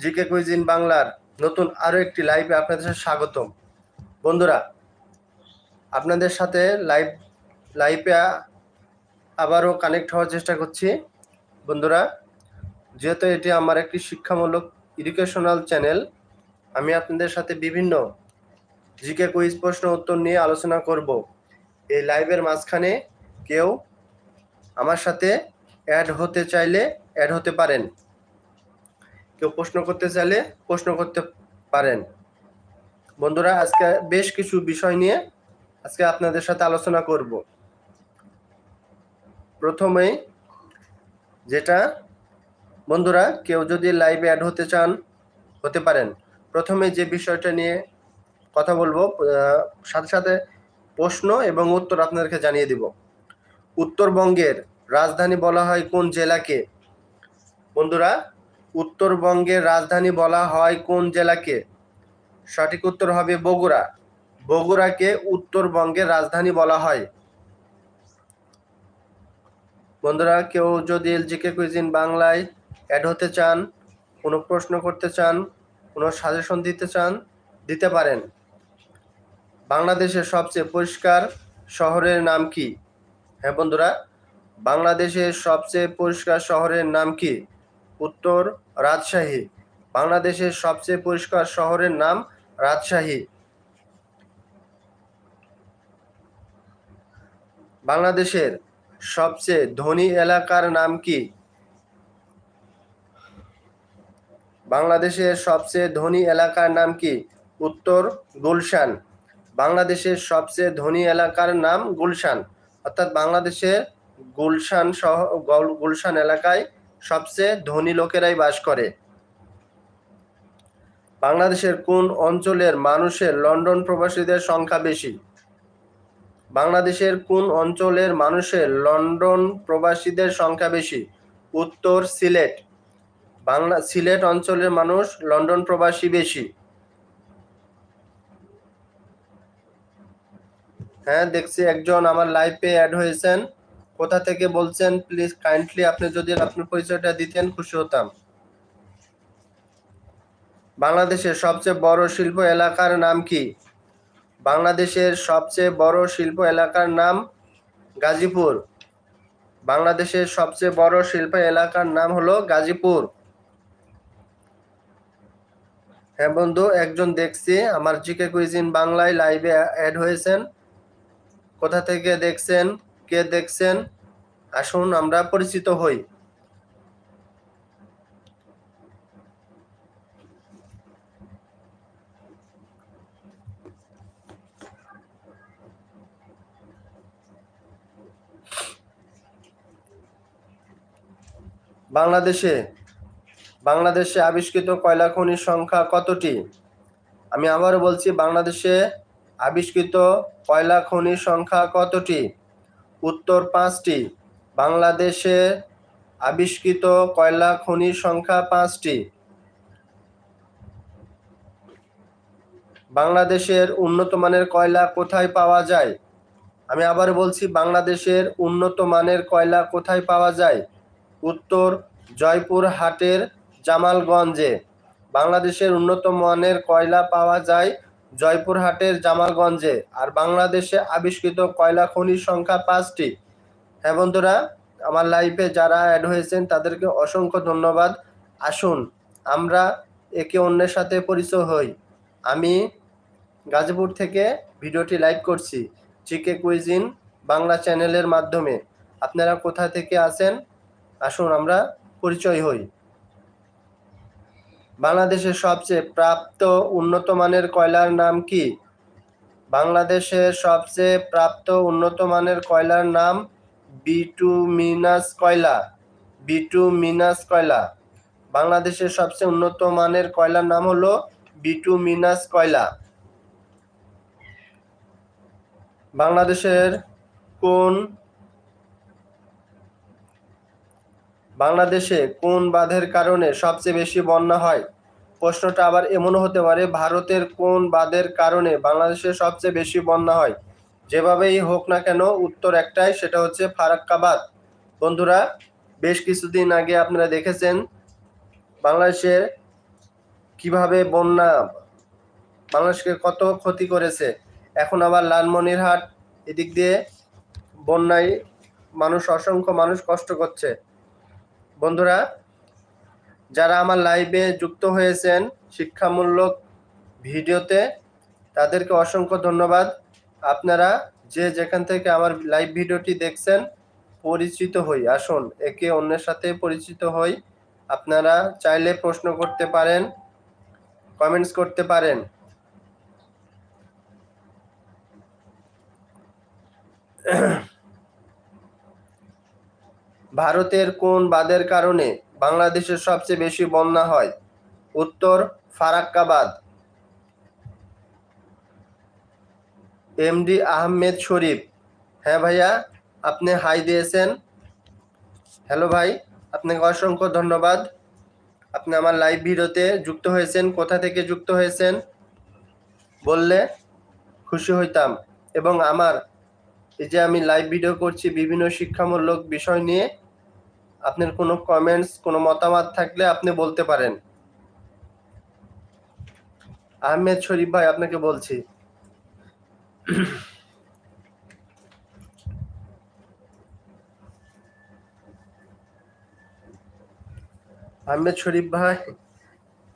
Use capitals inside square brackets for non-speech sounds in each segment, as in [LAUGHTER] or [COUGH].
GK cuisine বাংলার নতুন আরও একটি লাইভে আপনাদের সাথে স্বাগতম। বন্ধুরা, আপনাদের সাথে লাইভ লাইভে আবারও কানেক্ট হওয়ার চেষ্টা করছি। বন্ধুরা, যেহেতু এটি আমার একটি শিক্ষামূলক এডুকেশনাল চ্যানেল আমি আপনাদের সাথে বিভিন্ন জিকে কুইজ প্রশ্ন উত্তর নিয়ে আলোচনা করব। এই লাইভের মাঝখানে কেউ আমার সাথে অ্যাড হতে চাইলে অ্যাড হতে পারেন। কেউ প্রশ্ন করতে চাইলে প্রশ্ন করতে পারেন। বন্ধুরা, আজকে বেশ কিছু বিষয় নিয়ে আজকে আপনাদের সাথে আলোচনা করব। প্রথমেই যেটা, বন্ধুরা, কেউ যদি লাইভে অ্যাড হতে চান, হতে পারেন। প্রথমে যে বিষয়টা নিয়ে কথা বলব সাথে সাথে প্রশ্ন এবং উত্তর আপনাদেরকে জানিয়ে দিব। উত্তরবঙ্গের রাজধানী বলা হয় কোন জেলাকে? বন্ধুরা উত্তরবঙ্গের রাজধানী বলা হয় কোন জেলাকে? সঠিক উত্তর হবে বগুড়া। বগুড়াকে উত্তরবঙ্গের রাজধানী বলা হয়। বন্ধুরা, কেউ যদি এলজিকে কুইজিন বাংলায় অ্যাড হতে চান, কোনো প্রশ্ন করতে চান, কোনো সাজেশন দিতে চান, দিতে পারেন। বাংলাদেশের সবচেয়ে পরিষ্কার শহরের নাম কি? হ্যাঁ বন্ধুরা, বাংলাদেশের সবচেয়ে পরিষ্কার শহরের নাম কি? উত্তর রাজশাহী, বাংলাদেশের সবচেয়ে পরিষ্কার শহরের নাম রাজশাহী। বাংলাদেশের সবচেয়ে ধনী এলাকার নাম কি? বাংলাদেশের সবচেয়ে ধনী এলাকার নাম কি? উত্তর, গুলশান। বাংলাদেশের সবচেয়ে ধনী এলাকার নাম গুলশান। অর্থাৎ বাংলাদেশের গুলশান সহ গল- গুলশান এলাকায় সবচেয়ে ধনী লোকেরাই বাস করে। বাংলাদেশের কোন অঞ্চলের মানুষের লন্ডন প্রবাসীদের সংখ্যা বেশি? বাংলাদেশের কোন অঞ্চলের মানুষের লন্ডন প্রবাসীদের সংখ্যা বেশি? উত্তর, সিলেট। বাংলা, সিলেট অঞ্চলের মানুষ লন্ডন প্রবাসী বেশি। হ্যাঁ দেখছি একজন আমার লাইফে অ্যাড হয়েছেন। কোথা থেকে বলছেন প্লিজ কাইন্ডলি আপনি যদি আপনার পরিচয়টা দিতেন, খুশি হতাম। বাংলাদেশের সবচেয়ে বড় শিল্প এলাকার নাম কি? বাংলাদেশের সবচেয়ে বড় শিল্প এলাকার নাম গাজীপুর। বাংলাদেশের সবচেয়ে বড় শিল্প এলাকার নাম হলো গাজীপুর। হ্যাঁ বন্ধু, একজন দেখছি, আমার জিকে কুইজিন বাংলায় লাইভে অ্যাড হয়েছেন। কোথা থেকে দেখছেন? কে দেখছেন? আসুন আমরা পরিচিত হই। বাংলাদেশে বাংলাদেশে আবিষ্কৃত কয়লা খনির সংখ্যা কতটি? আমি আবারও বলছি, বাংলাদেশে আবিষ্কৃত কয়লা খনির সংখ্যা কতটি? উত্তর পাঁচটি। বাংলাদেশে আবিষ্কৃত কয়লা খনির সংখ্যা পাঁচটি। বাংলাদেশের উন্নত মানের কয়লা কোথায় পাওয়া যায়? আমি আবার বলছি, বাংলাদেশের উন্নত মানের কয়লা কোথায় পাওয়া যায়? উত্তর জয়পুর হাটের জামালগঞ্জে। বাংলাদেশের উন্নত মানের কয়লা পাওয়া যায় জয়পুরহাটের জামালগঞ্জে আর বাংলাদেশে আবিষ্কৃত কয়লা খনির সংখ্যা পাঁচটি। হ্যাঁ বন্ধুরা, আমার লাইফে যারা অ্যাড হয়েছেন, তাদেরকে অসংখ্য ধন্যবাদ। আসুন, আমরা একে অন্যের সাথে পরিচয় হই। আমি গাজীপুর থেকে ভিডিওটি লাইভ করছি, জিকে কুইজিন বাংলা চ্যানেলের মাধ্যমে। আপনারা কোথা থেকে আছেন? আসুন, আমরা পরিচয় হই। বাংলাদেশের সবচেয়ে প্রাপ্ত উন্নত মানের কয়লার নাম কি? বাংলাদেশের সবচেয়ে প্রাপ্ত উন্নত মানের কয়লার নাম বিটুমিনাস কয়লা। বিটুমিনাস কয়লা। বাংলাদেশের সবচেয়ে উন্নত মানের কয়লার নাম হলো বিটুমিনাস কয়লা। বাংলাদেশের কোন বাংলাদেশে কোন বাঁধের কারণে সবচেয়ে বেশি বন্যা হয়? প্রশ্নটা আবার এমনও হতে পারে, ভারতের কোন বাঁধের কারণে বাংলাদেশে সবচেয়ে বেশি বন্যা হয়? যেভাবেই হোক না কেন, উত্তর একটাই, সেটা হচ্ছে ফারাক্কা বাঁধ বন্ধুরা, বেশ কিছুদিন আগে আপনারা দেখেছেন বাংলাদেশের কীভাবে বন্যা, বাংলাদেশকে কত ক্ষতি করেছে। এখন আবার লালমনিরহাট, এদিক দিয়ে বন্যায় মানুষ, অসংখ্য মানুষ কষ্ট করছে। বন্ধুরা, যারা আমার লাইভে যুক্ত হয়েছেন শিক্ষামূলক ভিডিওতে, তাদেরকে অসংখ্য ধন্যবাদ। আপনারা যে যেখান থেকে আমার লাইভ ভিডিওটি দেখছেন, পরিচিত হই। আসুন, একে অন্যের সাথে পরিচিত হই। আপনারা চাইলে প্রশ্ন করতে পারেন কমেন্টস করতে পারেন। ভারতের কোন বাদের কারণে বাংলাদেশের সবচেয়ে বেশি বন্যা হয়? উত্তর, ফারাক্কাবাদ। এমডি আহমেদ শরীফ। হ্যাঁ ভাইয়া, আপনি হাই দিয়েছেন। হ্যালো ভাই, আপনাকে অসংখ্য ধন্যবাদ। আপনি আমার লাইভ ভিডিওতে যুক্ত হয়েছেন। কোথা থেকে যুক্ত হয়েছেন? বললে খুশি হইতাম। এবং আমার এই যে আমি লাইভ ভিডিও করছি বিভিন্ন শিক্ষামূলক বিষয় নিয়ে আপনার কোনো কমেন্টস কোনো মতামত থাকলে আপনি বলতে পারেন। আহমেদ শরীফ ভাই, আপনাকে বলছি। আহমেদ শরীফ ভাই,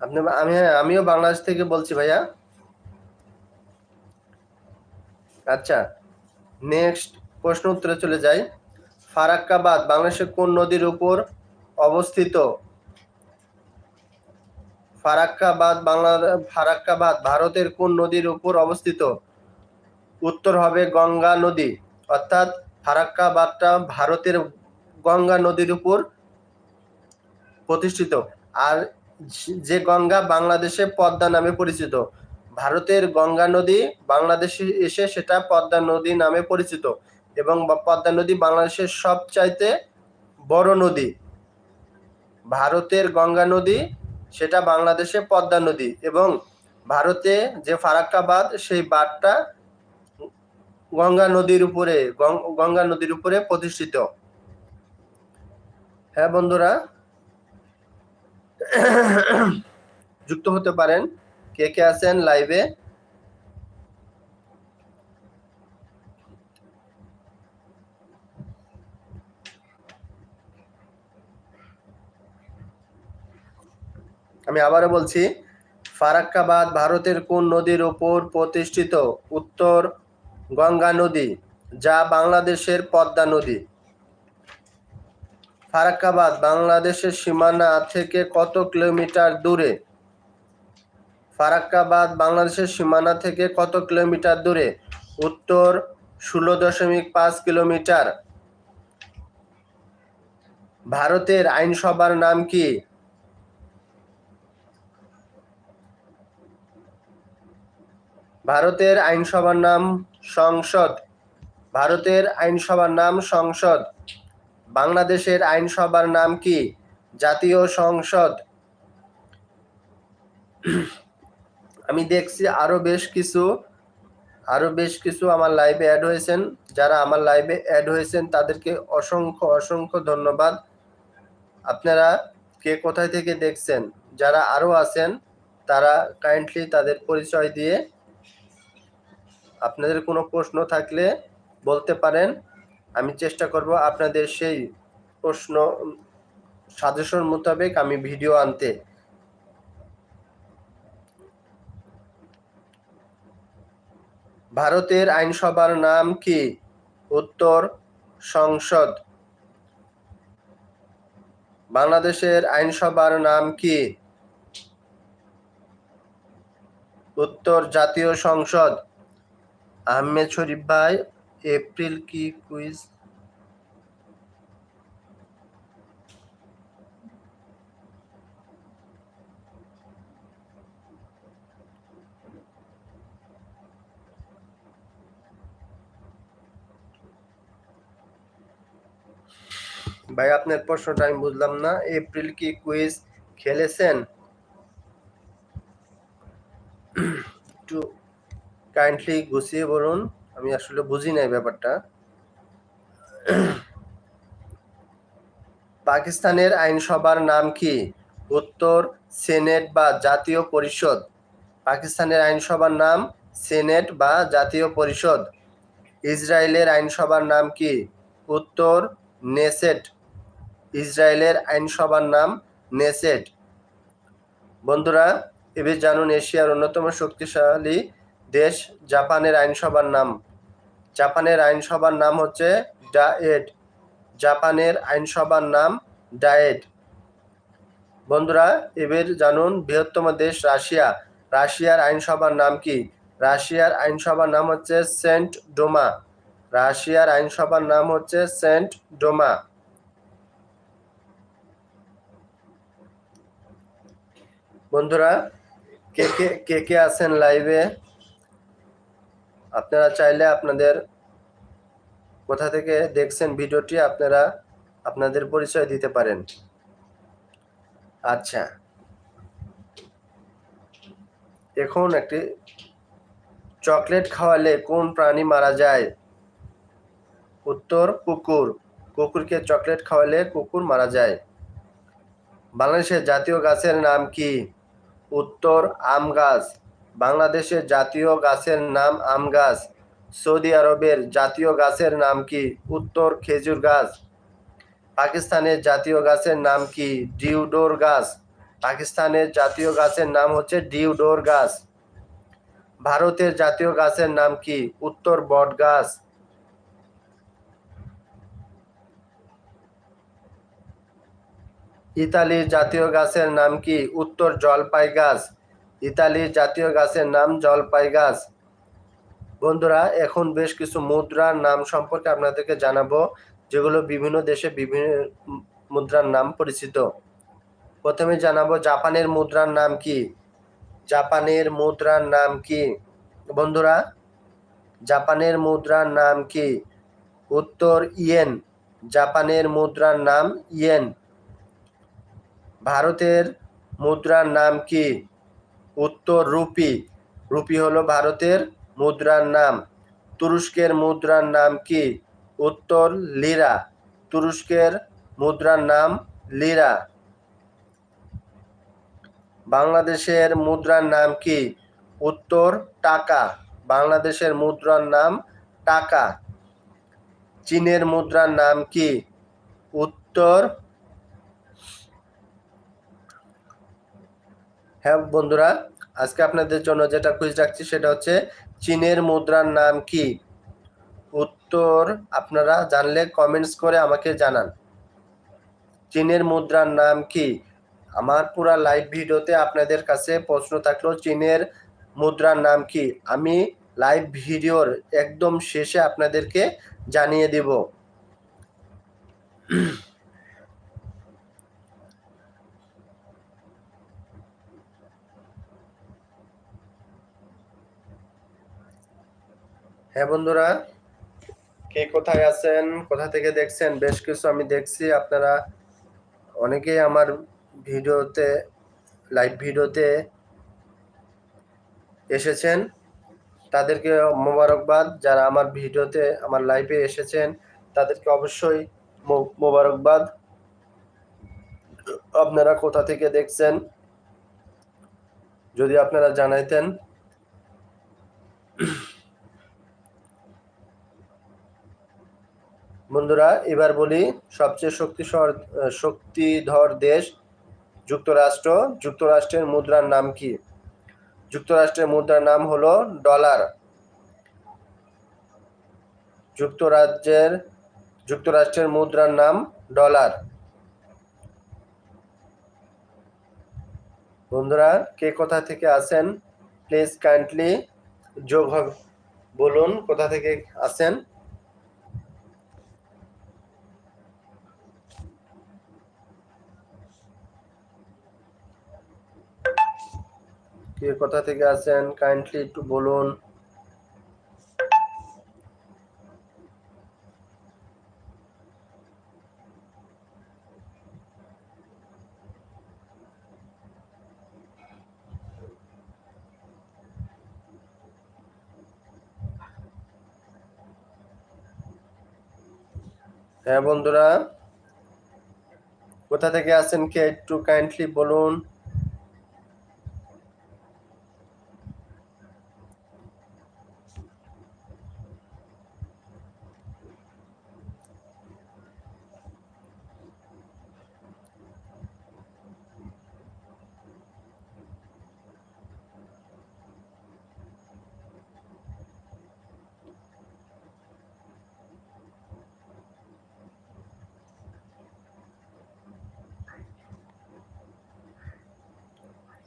আপনি, আমি, আমিও বাংলাদেশ থেকে বলছি ভাইয়া। আচ্ছা নেক্সট প্রশ্ন উত্তরে চলে যাই। ফারাক্কাবাদ বাংলাদেশের কোন নদীর উপর অবস্থিত? ফারাক্কাবাদ বাংলা ফারাক্কাবাদ ভারতের কোন নদীর উপর অবস্থিত? উত্তর হবে গঙ্গা নদী। অর্থাৎ ফারাক্কাবাদটা ভারতের গঙ্গা নদীর উপর প্রতিষ্ঠিত। আর যে গঙ্গা বাংলাদেশে পদ্মা নামে পরিচিত। ভারতের গঙ্গা নদী বাংলাদেশে এসে সেটা পদ্মা নদী নামে পরিচিত। এবং পদ্মা নদী বাংলাদেশের সবচাইতে বড় নদী। ভারতের গঙ্গা নদী, সেটা বাংলাদেশে পদ্মা নদী এবং ভারতে যে ফারাক্কাবাদ, সেই বাঁধটা গঙ্গা নদীর উপরে গঙ্গা নদীর উপরে প্রতিষ্ঠিত। হ্যাঁ বন্ধুরা, যুক্ত হতে পারেন। কে কে আছেন লাইভে? আমি আবারও বলছি, ফারাক্কাবাদ ভারতের কোন নদীর ওপর প্রতিষ্ঠিত? উত্তর, গঙ্গা নদী, যা বাংলাদেশের পদ্মা নদী। ফারাক্কাবাদ বাংলাদেশের সীমানা থেকে কত কিলোমিটার দূরে? ফারাক্কাবাদ বাংলাদেশের সীমানা থেকে কত কিলোমিটার দূরে? উত্তর, ষোলো দশমিক পাঁচ কিলোমিটার। ভারতের আইনসভার নাম কি? ভারতের আইনসভার নাম সংসদ। ভারতের আইনসভার নাম সংসদ। বাংলাদেশের আইনসভার নাম কি? জাতীয় সংসদ। আমি দেখছি আরও বেশ কিছু, আরও বেশ কিছু আমার লাইভে অ্যাড হয়েছেন। যারা আমার লাইভে অ্যাড হয়েছেন, তাদেরকে অসংখ্য অসংখ্য ধন্যবাদ। আপনারা কে কোথায় থেকে দেখছেন? যারা আরও আছেন, তারা কাইন্ডলি তাদের পরিচয় দিয়ে আপনাদের কোনো প্রশ্ন থাকলে বলতে পারেন। আমি চেষ্টা করব আপনাদের সেই প্রশ্ন সাজেশন মোতাবেক আমি ভিডিও আনতে। ভারতের আইনসভার নাম কি? উত্তর, সংসদ। বাংলাদেশের আইনসভার নাম কি? উত্তর, জাতীয় সংসদ। আহমেদ শরীফ ভাই, এপ্রিল কি কুইজ? ভাই, আপনার প্রশ্নটা আমি বুঝলাম না। এপ্রিল কি কুইজ খেলেছেন? [CLEARS THROAT] একটু কাইন্ডলি গুছিয়ে বলুন, আমি আসলে বুঝি নাই ব্যাপারটা। পাকিস্তানের আইনসভার নাম কি? উত্তর, সেনেট বা জাতীয় পরিষদ। পাকিস্তানের আইনসভার নাম সেনেট বা জাতীয় পরিষদ। ইসরায়েলের আইনসভার নাম কি? উত্তর, নেসেট। ইসরায়েলের আইনসভার নাম নেসেট। বন্ধুরা এবার জানুন এশিয়ার অন্যতম শক্তিশালী দেশ জাপানের আইনসভার নাম। জাপানের আইনসভার নাম হচ্ছে ডায়েট। জাপানের আইনসভার নাম ডায়েট। বন্ধুরা, এবার জানুন বৃহত্তম দেশ রাশিয়া। রাশিয়ার আইনসভার নাম কি? রাশিয়ার আইনসভার নাম হচ্ছে সেন্ট ডোমা। রাশিয়ার আইনসভার নাম হচ্ছে সেন্ট ডোমা। বন্ধুরা, কে কে কে কে আছেন লাইভে আপনারা চাইলে আপনাদের কোথা থেকে দেখছেন ভিডিওটি, আপনারা আপনাদের পরিচয় দিতে পারেন। আচ্ছা। এখন একটি চকলেট খাওয়ালে কোন প্রাণী মারা যায়? উত্তর, কুকুর। কুকুরকে চকলেট খাওয়ালে কুকুর মারা যায়। বাংলাদেশের জাতীয় গাছের নাম কি? উত্তর, আম গাছ। বাংলাদেশের জাতীয় গাছের নাম আম গাছ। সৌদি আরবের জাতীয় গাছের নাম কি উত্তর খেজুর গাছ? পাকিস্তানের জাতীয় গাছের নাম কি ডিউডোর গাছ? পাকিস্তানের জাতীয় গাছের নাম হচ্ছে ডিউডোর গাছ। ভারতের জাতীয় গাছের নাম কি উত্তর বট গাছ? ইতালির জাতীয় গাছের নাম কি উত্তর জলপাই গাছ? ইতালির জাতীয় গাছের নাম জলপাই গাছ। বন্ধুরা, এখন বেশ কিছু মুদ্রার নাম সম্পর্কে আপনাদেরকে জানাব, যেগুলো বিভিন্ন দেশে বিভিন্ন মুদ্রার নাম পরিচিত। প্রথমে জানাব জাপানের মুদ্রার নাম কি? জাপানের মুদ্রার নাম কি? বন্ধুরা, জাপানের মুদ্রার নাম কি? উত্তর, ইয়েন। জাপানের মুদ্রার নাম ইয়েন। ভারতের মুদ্রার নাম কি? উত্তর রুপি। রুপি হলো ভারতের মুদ্রার নাম। তুরস্কের মুদ্রার নাম কি? উত্তর, লিরা। তুরস্কের মুদ্রার নাম লিরা। বাংলাদেশের মুদ্রার নাম কি? উত্তর, টাকা। বাংলাদেশের মুদ্রার নাম টাকা। চীনের মুদ্রার নাম কি? উত্তর হ্যাঁ বন্ধুরা, আজকে আপনাদের জন্য যেটা কুইজ রাখছি সেটা হচ্ছে চীনের মুদ্রার নাম কি? উত্তর আপনারা জানলে কমেন্টস করে আমাকে জানান। চীনের মুদ্রার নাম কি? আমার পুরা লাইভ ভিডিওতে আপনাদের কাছে প্রশ্ন থাকল, চীনের মুদ্রার নাম কি? আমি লাইভ ভিডিওর একদম শেষে আপনাদেরকে জানিয়ে দেব। হ্যাঁ বন্ধুরা, কে কোথায় আছেন, কোথা থেকে দেখছেন? বেশ কিছু আমি দেখছি। আপনারা অনেকেই আমার ভিডিওতে লাইভ ভিডিওতে এসেছেন। তাদেরকে মোবারকবাদ। যারা আমার ভিডিওতে, আমার লাইভে এসেছেন, তাদেরকে অবশ্যই মোবারকবাদ। আপনারা কোথা থেকে দেখছেন? যদি আপনারা জানাইতেন। বন্ধুরা, এবার বলি সবচেয়ে শক্তিধর শক্তিধর দেশ যুক্তরাষ্ট্র। যুক্তরাষ্ট্রের মুদ্রার নাম কি? যুক্তরাষ্ট্রের মুদ্রার নাম হলো ডলার। যুক্তরাজ্যের, যুক্তরাষ্ট্রের মুদ্রার নাম ডলার। বন্ধুরা, কে কোথা থেকে আসেন? প্লিজ কাইন্ডলি যোগ বলুন, কোথা থেকে আছেন কে কোথা থেকে আছেন? কাইন্ডলি একটু বলুন। হ্যাঁ বন্ধুরা, কোথা থেকে আছেন কে? একটু কাইন্ডলি বলুন।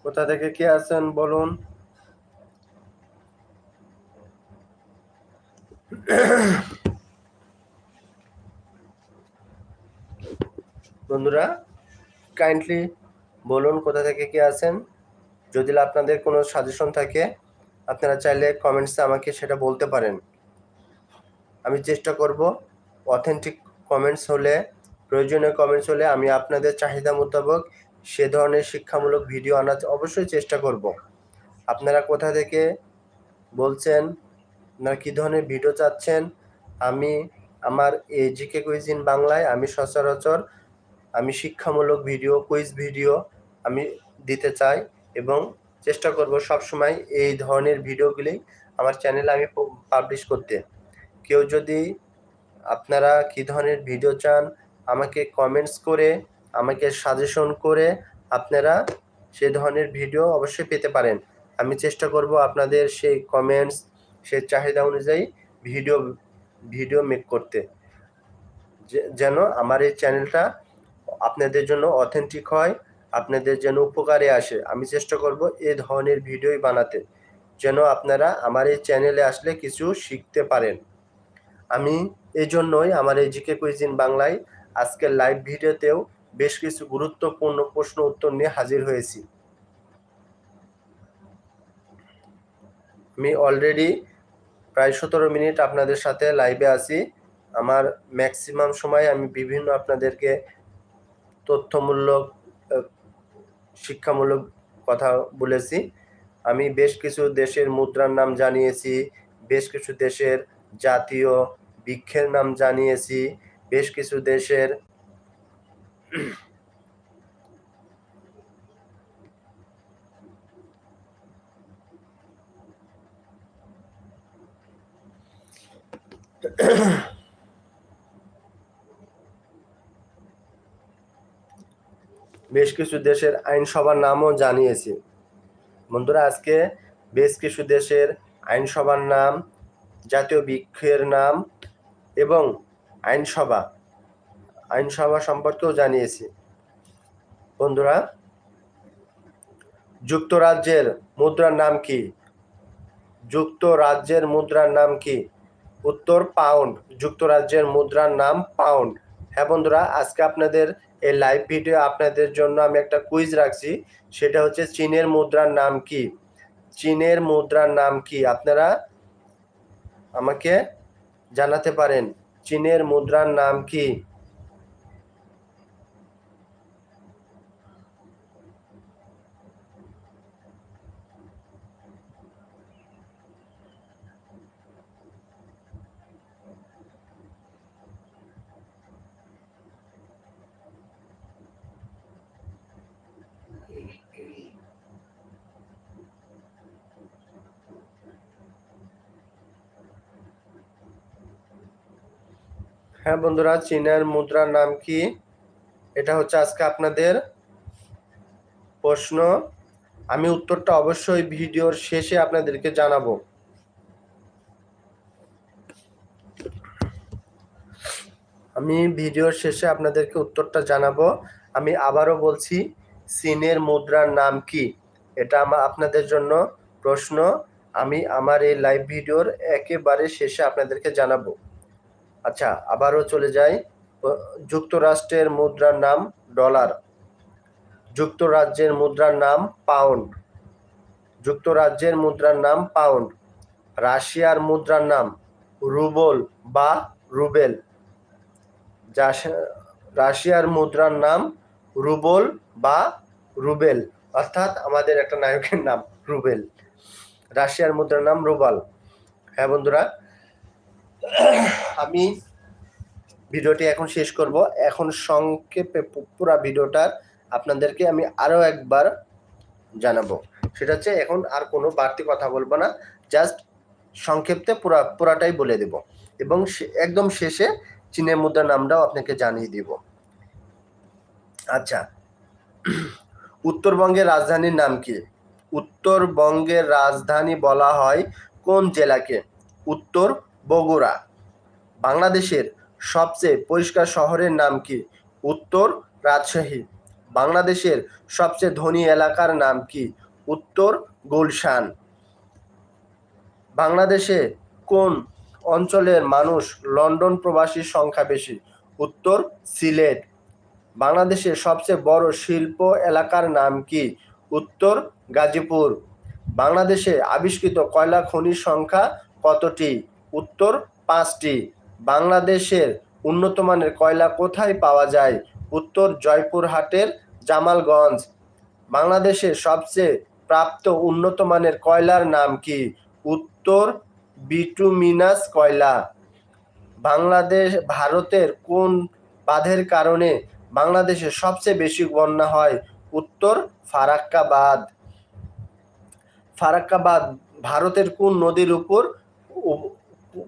কোথা থেকে কে আছেন, বলুন। বন্ধুরা কাইন্ডলি বলুন কোথা থেকে কে আছেন। যদি আপনাদের কোনো সাজেশন থাকে, আপনারা চাইলে কমেন্টসে আমাকে সেটা বলতে পারেন। আমি চেষ্টা করব অথেন্টিক কমেন্টস হলে, প্রয়োজনীয় কমেন্টস হলে আমি আপনাদের চাহিদা মোতাবেক সে ধরনের শিক্ষামূলক ভিডিও আনার অবশ্যই চেষ্টা করব। আপনারা কোথা থেকে বলছেন? না কী ধরনের ভিডিও চাচ্ছেন? আমি আমার এই জিকে কুইজ ইন বাংলায় আমি সচরাচর আমি শিক্ষামূলক ভিডিও কুইজ ভিডিও আমি দিতে চাই এবং চেষ্টা করব সবসময় এই ধরনের ভিডিওগুলি আমার চ্যানেলে আমি পাবলিশ করতে। কেউ যদি আপনারা কী ধরনের ভিডিও চান, আমাকে কমেন্টস করে আমাকে সাজেশন করে আপনারা সে ধরনের ভিডিও অবশ্যই পেতে পারেন। আমি চেষ্টা করব আপনাদের সেই কমেন্টস সেই চাহিদা অনুযায়ী ভিডিও ভিডিও মেক করতে। যেন আমার এই চ্যানেলটা আপনাদের জন্য অথেন্টিক হয়, আপনাদের যেন উপকারে আসে। আমি চেষ্টা করব এ ধরনের ভিডিওই বানাতে, যেন আপনারা আমার এই চ্যানেলে আসলে কিছু শিখতে পারেন। আমি এই জন্যই আমার এই জিকে কুইজিন বাংলায় আজকের লাইভ ভিডিওতেও বেশ কিছু গুরুত্বপূর্ণ প্রশ্ন উত্তর নিয়ে হাজির হয়েছি। আমি অলরেডি প্রায় সতেরো মিনিট আপনাদের সাথে লাইভে আছি। আমার ম্যাক্সিমাম সময় আমি বিভিন্ন আপনাদেরকে তথ্যমূলক শিক্ষামূলক কথা বলেছি। আমি বেশ কিছু দেশের মুদ্রার নাম জানিয়েছি, বেশ কিছু দেশের জাতীয় বৃক্ষের নাম জানিয়েছি, বেশ কিছু দেশের বেশ কিছু দেশের আইনসভার নামও জানিয়েছি। বন্ধুরা, আজকে বেশ কিছু দেশের আইনসভার নাম, জাতীয় বৃক্ষের নাম এবং আইনসভা আইনসভা সম্পর্কেও জানিয়েছি। বন্ধুরা, যুক্তরাজ্যের মুদ্রার নাম কি? যুক্তরাজ্যের মুদ্রার নাম কি? উত্তর, পাউন্ড। যুক্তরাজ্যের মুদ্রার নাম পাউন্ড। হ্যাঁ বন্ধুরা, আজকে আপনাদের এই লাইভ ভিডিও আপনাদের জন্য আমি একটা কুইজ রাখছি। সেটা হচ্ছে চীনের মুদ্রার নাম কি? চীনের মুদ্রার নাম কি? আপনারা আমাকে জানাতে পারেন। চীনের মুদ্রার নাম কি? হ্যাঁ বন্ধুরা, চীনের মুদ্রার নাম কি? এটা হচ্ছে আজকে আপনাদের প্রশ্ন। আমি উত্তরটা অবশ্যই ভিডিওর শেষে আপনাদেরকে জানাব। আমি ভিডিওর শেষে আপনাদেরকে উত্তরটা জানাব। আমি আবারও বলছি, চীনের মুদ্রার নাম কি? এটা আমার আপনাদের জন্য প্রশ্ন। আমি আমার এই লাইভ ভিডিওর একেবারে শেষে আপনাদেরকে জানাব। আচ্ছা আবারও চলে যাই। যুক্তরাষ্ট্রের মুদ্রার নাম ডলার। যুক্তরাজ্যের মুদ্রার নাম পাউন্ড। যুক্তরাজ্যের মুদ্রার নাম পাউন্ড। রাশিয়ার মুদ্রার নাম রুবল বা রুবেল। রাশিয়ার মুদ্রার নাম রুবল বা রুবেল। অর্থাৎ আমাদের একটা নায়কের নাম রুবেল। রাশিয়ার মুদ্রার নাম রুবাল। হ্যাঁ বন্ধুরা আমি ভিডিওটি এখন শেষ করব। এখন সংক্ষেপে পুরা ভিডিওটার আপনাদেরকে আমি আরও একবার জানাব। সেটা হচ্ছে এখন আর কোনো বাড়তি কথা বলব না, জাস্ট সংক্ষেপে পুরা, পুরাটাই বলে দেব। এবং একদম শেষে চীনের মুদ্রার নামটাও আপনাকে জানিয়ে দিব। আচ্ছা উত্তরবঙ্গের রাজধানীর নাম কি? উত্তরবঙ্গের রাজধানী বলা হয় কোন জেলাকে? উত্তর বগুড়া। বাংলাদেশের সবচেয়ে পরিষ্কার শহরের নাম কি? উত্তর রাজশাহী। বাংলাদেশের সবচেয়ে ধনী এলাকার নাম কি? উত্তর গুলশান। বাংলাদেশে কোন অঞ্চলের মানুষ লন্ডন প্রবাসীর সংখ্যা বেশি? উত্তর সিলেট। বাংলাদেশের সবচেয়ে বড় শিল্প এলাকার নাম কি? উত্তর গাজীপুর। বাংলাদেশে আবিষ্কৃত কয়লা খনির সংখ্যা কতটি? উত্তর পাঁচটি। বাংলাদেশের উন্নতমানের কয়লা কোথায় পাওয়া যায়? উত্তর জয়পুরহাটের জামালগঞ্জ। বাংলাদেশের সবচেয়ে প্রাপ্ত উন্নতমানের কয়লার নাম কি? উত্তর বিটুমিনাস কয়লা। বাংলাদেশ, ভারতের কোন বাঁধের কারণে বাংলাদেশে সবচেয়ে বেশি বন্যা হয়? উত্তর ফারাক্কা বাঁধ ফারাক্কা বাঁধ ভারতের কোন নদীর উপর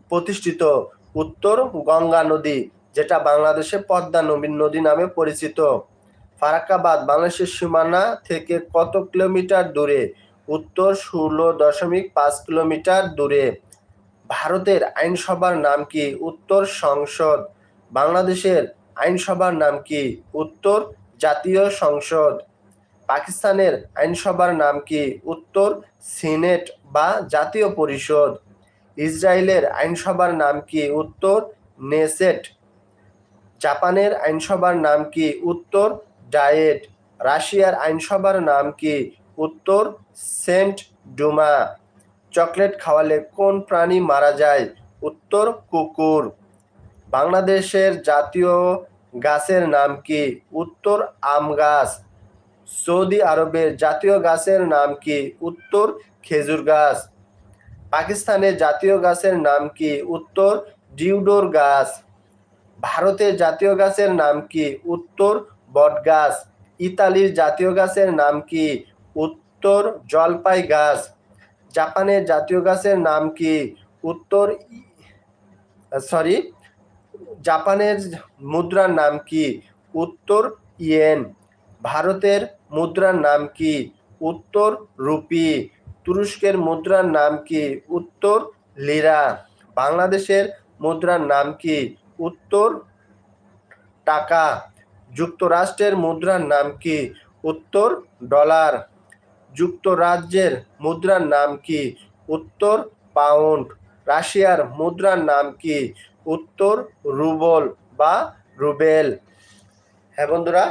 প্রতিষ্ঠিত? উত্তর গঙ্গা নদী, যেটা বাংলাদেশে পদ্মা নবী নদী নামে পরিচিত। ফারাক্কা বাঁধ বাংলাদেশের সীমানা থেকে কত কিলোমিটার দূরে? উত্তর ষোলো দশমিক পাঁচ কিলোমিটার দূরে। ভারতের আইনসভার নাম কি? উত্তর সংসদ। বাংলাদেশের আইনসভার নাম কি? উত্তর জাতীয় সংসদ। পাকিস্তানের আইনসভার নাম কি? উত্তর সিনেট বা জাতীয় পরিষদ। ইসরায়েলের আইনসভার নাম কি উত্তর নেসেট? জাপানের আইনসভার নাম কি উত্তর ডায়েট? রাশিয়ার আইনসভার নাম কি উত্তর সেন্ট ডুমা? চকলেট খাওয়ালে কোন প্রাণী মারা যায়? উত্তর কুকুর। বাংলাদেশের জাতীয় গাছের নাম কি উত্তর আম গাছ? সৌদি আরবের জাতীয় গাছের নাম কি উত্তর খেজুর গাছ? পাকিস্তানের জাতীয় গাছের নাম কি উত্তর ডিউডোর গাছ? ভারতের জাতীয় গাছের নাম কি উত্তর বটগাছ ইতালির জাতীয় গাছের নাম কি উত্তর জলপাই গাছ? জাপানের জাতীয় গাছের নাম কি উত্তর সরি জাপানের মুদ্রার নাম কি উত্তর ইয়েন? ভারতের মুদ্রার নাম কি উত্তর রুপি? তুরস্কের মুদ্রার নাম কি উত্তর লিরা? বাংলাদেশের মুদ্রার নাম কি উত্তর টাকা? যুক্তরাষ্ট্রের মুদ্রার নাম কি উত্তর ডলার? যুক্তরাজ্যের মুদ্রার নাম কি উত্তর পাউন্ড? রাশিয়ার মুদ্রার নাম কি উত্তর রুবল বা রুবেল? হ্যাঁ বন্ধুরা,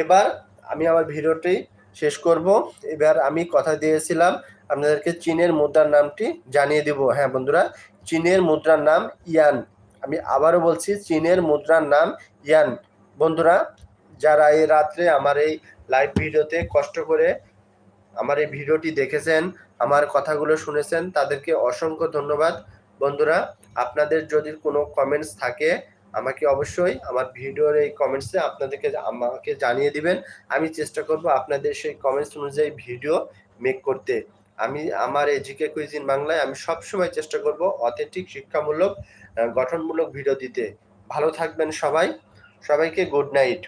এবার আমি আমার ভিডিওটি শেষ করব। এবার আমি কথা দিয়েছিলাম আপনাদেরকে চীনের মুদ্রার নামটি জানিয়ে দিব। হ্যাঁ বন্ধুরা, চীনের মুদ্রার নাম ইয়ান। আমি আবারও বলছি, চীনের মুদ্রার নাম ইয়ান। বন্ধুরা, যারা এই রাত্রে আমার এই লাইভ ভিডিওতে কষ্ট করে আমার এই ভিডিওটি দেখেছেন, আমার কথাগুলো শুনেছেন, তাদেরকে অসংখ্য ধন্যবাদ। বন্ধুরা, আপনাদের যদি কোনো কমেন্টস থাকে, আমাকে অবশ্যই আমার ভিডিওর এই কমেন্টসে আপনাদেরকে আমাকে জানিয়ে দিবেন। আমি চেষ্টা করব আপনাদের সেই কমেন্টস অনুযায়ী ভিডিও মেক করতে। আমি আমার এই জিকে কুইজিন বাংলায় আমি সবসময় চেষ্টা করব অথেন্টিক, শিক্ষামূলক গঠনমূলক ভিডিও দিতে। ভালো থাকবেন সবাই। সবাইকে গুড নাইট।